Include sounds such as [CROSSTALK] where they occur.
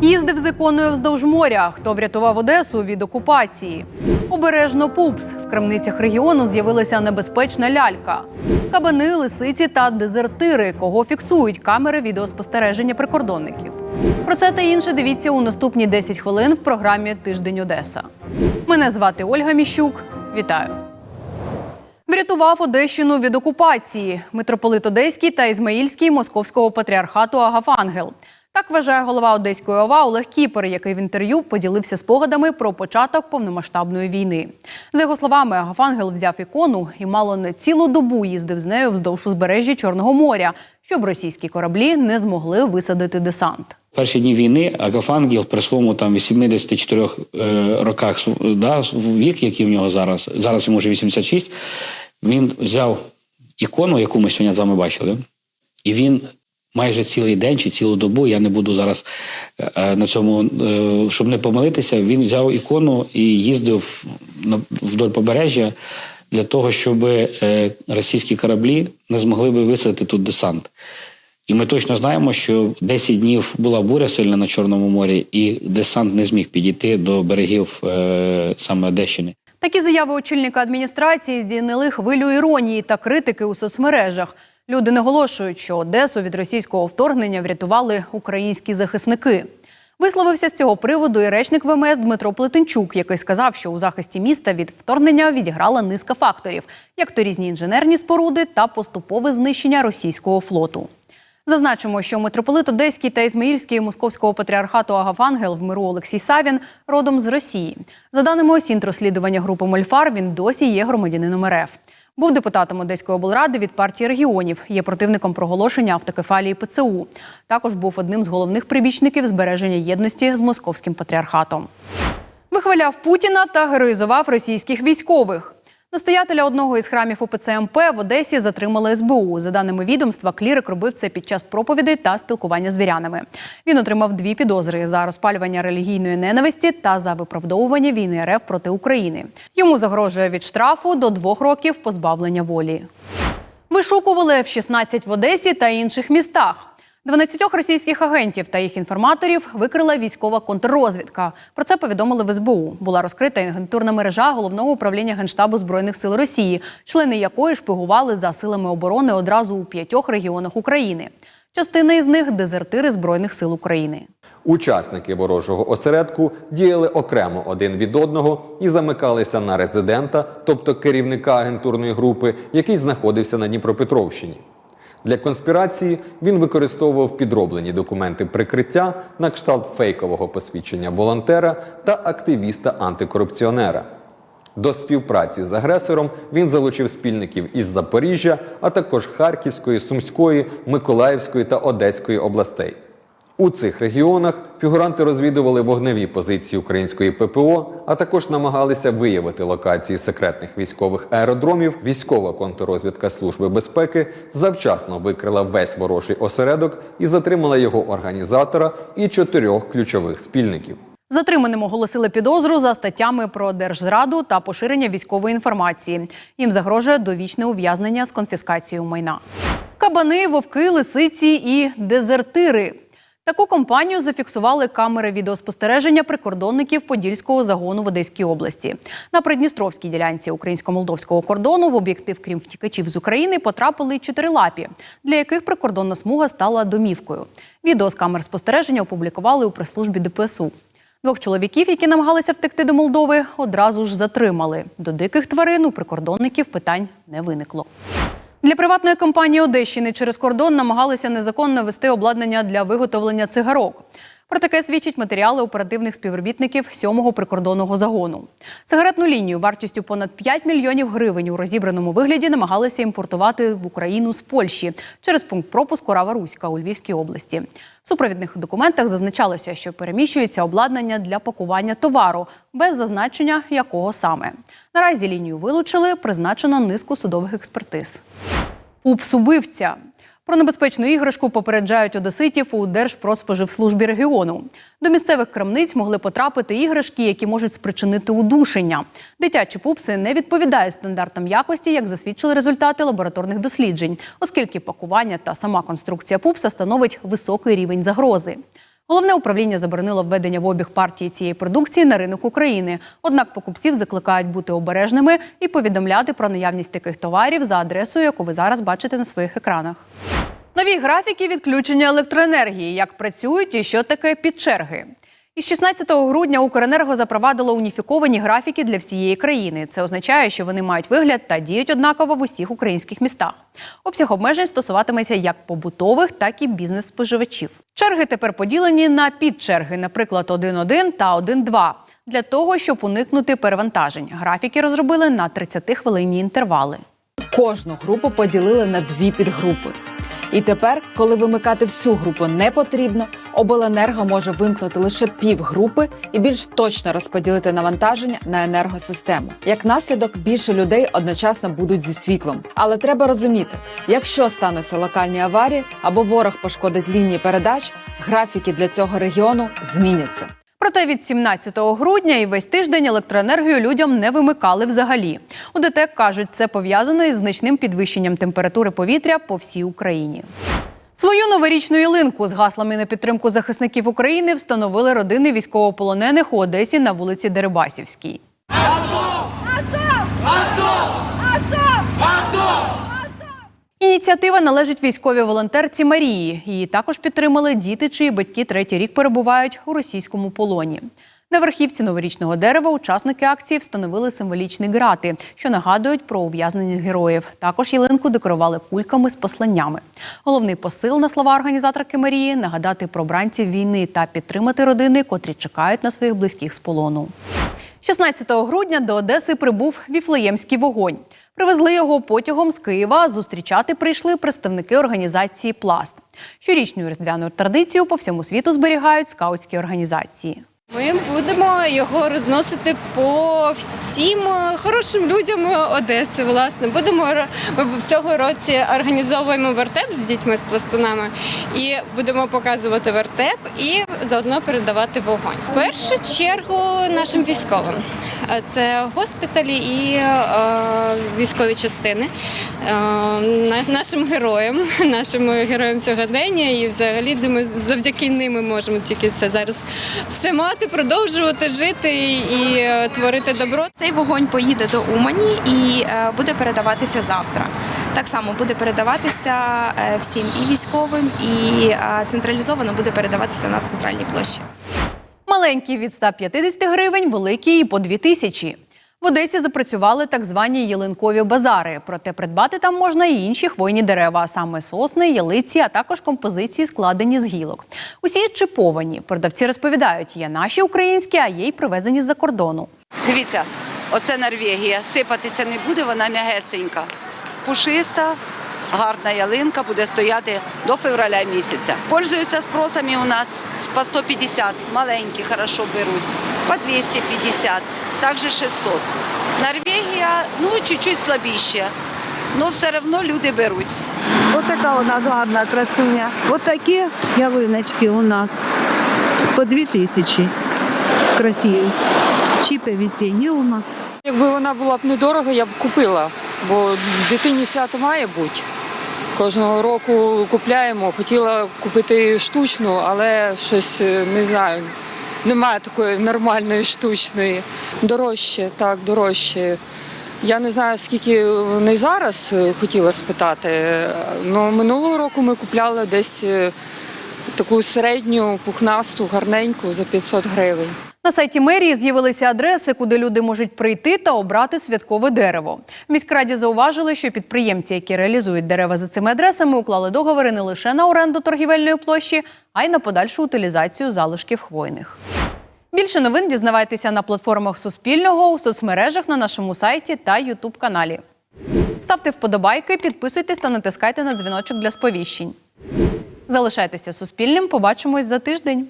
Їздив з іконою вздовж моря. Хто врятував Одесу від окупації? Обережно пупс. В крамницях регіону з'явилася небезпечна лялька. Кабани, лисиці та дезертири, кого фіксують камери відеоспостереження прикордонників. Про це та інше дивіться у наступні 10 хвилин в програмі Тиждень Одеса. Мене звати Ольга Міщук. Вітаю. Врятував Одещину від окупації. Митрополит Одеський та Ізмаїльський московського патріархату Агафангел. Так вважає голова Одеської ОВА Олег Кіпер, який в інтерв'ю поділився спогадами про початок повномасштабної війни. За його словами, Агафангел взяв ікону і мало не цілу добу їздив з нею вздовж узбережжя Чорного моря, щоб російські кораблі не змогли висадити десант. Перші дні війни Агафангел при своєму там 84 е, роках да, вік, який в нього зараз, зараз йому вже 86, він взяв ікону, яку ми сьогодні з вами бачили, і він майже цілий день чи цілу добу, я не буду зараз е, е, на цьому, е, щоб не помилитися, він взяв ікону і їздив вдоль побережжя для того, щоб російські кораблі не змогли би висадити тут десант. І ми точно знаємо, що 10 днів була буря сильна на Чорному морі, і десант не зміг підійти до берегів саме Одещини. Такі заяви очільника адміністрації здійнили хвилю іронії та критики у соцмережах. Люди наголошують, що Одесу від російського вторгнення врятували українські захисники. Висловився з цього приводу і речник ВМС Дмитро Плетенчук, який сказав, що у захисті міста від вторгнення відіграла низка факторів, як то різні інженерні споруди та поступове знищення російського флоту. Зазначимо, що митрополит Одеський та Ізмаїльський московського патріархату Агафангел в миру Олексій Савін родом з Росії. За даними осінь розслідування групи Мольфар, він досі є громадянином РФ. Був депутатом Одеської облради від партії регіонів, є противником проголошення автокефалії ПЦУ. Також був одним з головних прибічників збереження єдності з московським патріархатом. Вихваляв Путіна та героїзував російських військових. Настоятеля одного із храмів УПЦ МП в Одесі затримали СБУ. За даними відомства, клірик робив це під час проповідей та спілкування з вірянами. Він отримав дві підозри за розпалювання релігійної ненависті та за виправдовування війни РФ проти України. Йому загрожує від штрафу до двох років позбавлення волі. Вишукували F-16 в Одесі та інших містах. 12 російських агентів та їх інформаторів викрила військова контррозвідка. Про це повідомили в СБУ. Була розкрита агентурна мережа головного управління генштабу збройних сил Росії, члени якої шпигували за силами оборони одразу у п'ятьох регіонах України. Частина із них дезертири збройних сил України. Учасники ворожого осередку діяли окремо один від одного і замикалися на резидента, тобто керівника агентурної групи, який знаходився на Дніпропетровщині. Для конспірації він використовував підроблені документи прикриття на кшталт фейкового посвідчення волонтера та активіста-антикорупціонера. До співпраці з агресором він залучив спільників із Запоріжжя, а також Харківської, Сумської, Миколаївської та Одеської областей. У цих регіонах фігуранти розвідували вогневі позиції української ППО, а також намагалися виявити локації секретних військових аеродромів. Військова контррозвідка Служби безпеки завчасно викрила весь ворожий осередок і затримала його організатора і чотирьох ключових спільників. Затриманим оголосили підозру за статтями про держзраду та поширення військової інформації. Їм загрожує довічне ув'язнення з конфіскацією майна. Кабани, вовки, лисиці і дезертири. Таку компанію зафіксували камери відеоспостереження прикордонників Подільського загону в Одеській області. На придністровській ділянці українсько-молдовського кордону в об'єктив, крім втікачів з України, потрапили чотирилапі, для яких прикордонна смуга стала домівкою. Відео з камер спостереження опублікували у прес-службі ДПСУ. Двох чоловіків, які намагалися втекти до Молдови, одразу ж затримали. До диких тварин у прикордонників питань не виникло. Для приватної компанії Одещини через кордон намагалися незаконно вести обладнання для виготовлення цигарок. Про таке свідчать матеріали оперативних співробітників 7-го прикордонного загону. Сигаретну лінію вартістю понад 5 мільйонів гривень у розібраному вигляді намагалися імпортувати в Україну з Польщі через пункт пропуску Рава Руська у Львівській області. В супровідних документах зазначалося, що переміщується обладнання для пакування товару без зазначення якого саме. Наразі лінію вилучили, призначено низку судових експертиз. Упс-убивця. Про небезпечну іграшку попереджають одеситів у Держпродспоживслужбі регіону. До місцевих крамниць могли потрапити іграшки, які можуть спричинити удушення. Дитячі пупси не відповідають стандартам якості, як засвідчили результати лабораторних досліджень, оскільки пакування та сама конструкція пупса становить високий рівень загрози. Головне управління заборонило введення в обіг партії цієї продукції на ринок України. Однак покупців закликають бути обережними і повідомляти про наявність таких товарів за адресою, яку ви зараз бачите на своїх екранах. Нові графіки відключення електроенергії. Як працюють і що таке підчерги? Із 16 грудня Укренерго запровадило уніфіковані графіки для всієї країни. Це означає, що вони мають вигляд та діють однаково в усіх українських містах. Обсяг обмежень стосуватиметься як побутових, так і бізнес-споживачів. Черги тепер поділені на підчерги, наприклад, 1.1 та 1.2. Для того, щоб уникнути перевантажень. Графіки розробили на 30-хвилинні інтервали. Кожну групу поділили на дві підгрупи. І тепер, коли вимикати всю групу не потрібно, обленерго може вимкнути лише півгрупи і більш точно розподілити навантаження на енергосистему. Як наслідок, більше людей одночасно будуть зі світлом. Але треба розуміти, якщо стануться локальні аварії або ворог пошкодить лінії передач, графіки для цього регіону зміняться. Проте від 17 грудня і весь тиждень електроенергію людям не вимикали взагалі. У ДТЕК кажуть, це пов'язано із значним підвищенням температури повітря по всій Україні. Свою новорічну ялинку з гаслами на підтримку захисників України встановили родини військовополонених у Одесі на вулиці Дерибасівській. Ініціатива належить військовій волонтерці Марії. Її також підтримали діти, чиї батьки третій рік перебувають у російському полоні. На верхівці новорічного дерева учасники акції встановили символічні грати, що нагадують про ув'язнених героїв. Також ялинку декорували кульками з посланнями. Головний посил на слова організаторки Марії нагадати про бранців війни та підтримати родини, котрі чекають на своїх близьких з полону. 16 грудня до Одеси прибув віфлеємський вогонь. Привезли його потягом з Києва. Зустрічати прийшли представники організації Пласт. Щорічну різдвяну традицію по всьому світу зберігають скаутські організації. Ми будемо його розносити по всім е, хорошим людям Одеси. Власне, будемо ми в цього році організовуємо вертеп з дітьми з пластунами і будемо показувати вертеп і заодно передавати вогонь. В першу чергу нашим військовим. Е, Це госпіталі і е, військові частини, е, нашим героям, [LAUGHS] нашим героям сьогодення. І взагалі думаю, завдяки ним ми можемо тільки це зараз все мати, продовжувати жити і, творити добро. Цей вогонь поїде до Умані і буде передаватися завтра. Так само буде передаватися всім і військовим, і централізовано буде передаватися на центральній площі. Маленькі від 150 гривень, великі по 2 тисячі. В Одесі запрацювали так звані ялинкові базари. Проте придбати там можна і інші хвойні дерева, саме сосни, ялиці, а також композиції, складені з гілок. Усі чиповані. Продавці розповідають, є наші українські, а є й привезені з-за кордону. Дивіться, оце Норвегія. Сипатися не буде, вона м'ягесенька. Пушиста, гарна ялинка буде стояти до февраля місяця. Пользуються спросами у нас по 150, маленькі хорошо беруть, по 250, також 600. Норвегія, ну, чуть-чуть слабіше, але все одно люди беруть. Ось така у нас гарна красуня. Ось такі ялиночки у нас по дві тисячі. Красиві. Чіпи весінні у нас. Якби вона була б недорога, я б купила, бо дитині свято має бути. Кожного року купляємо. Хотіла купити штучну, але щось е, не знаю. Немає такої нормальної штучної. Дорожче, так, дорожче. Я не знаю, скільки вони зараз е, хотіла спитати. але минулого року ми купляли десь е, таку середню, пухнасту, гарненьку за 500 гривень. На сайті мерії з'явилися адреси, куди люди можуть прийти та обрати святкове дерево. В міськраді зауважили, що підприємці, які реалізують дерева за цими адресами, уклали договори не лише на оренду торгівельної площі, а й на подальшу утилізацію залишків хвойних. Більше новин дізнавайтеся на платформах Суспільного, у соцмережах на нашому сайті та Ютуб каналі. Ставте вподобайки, підписуйтесь та натискайте на дзвіночок для сповіщень. Залишайтеся суспільним. Побачимось за тиждень.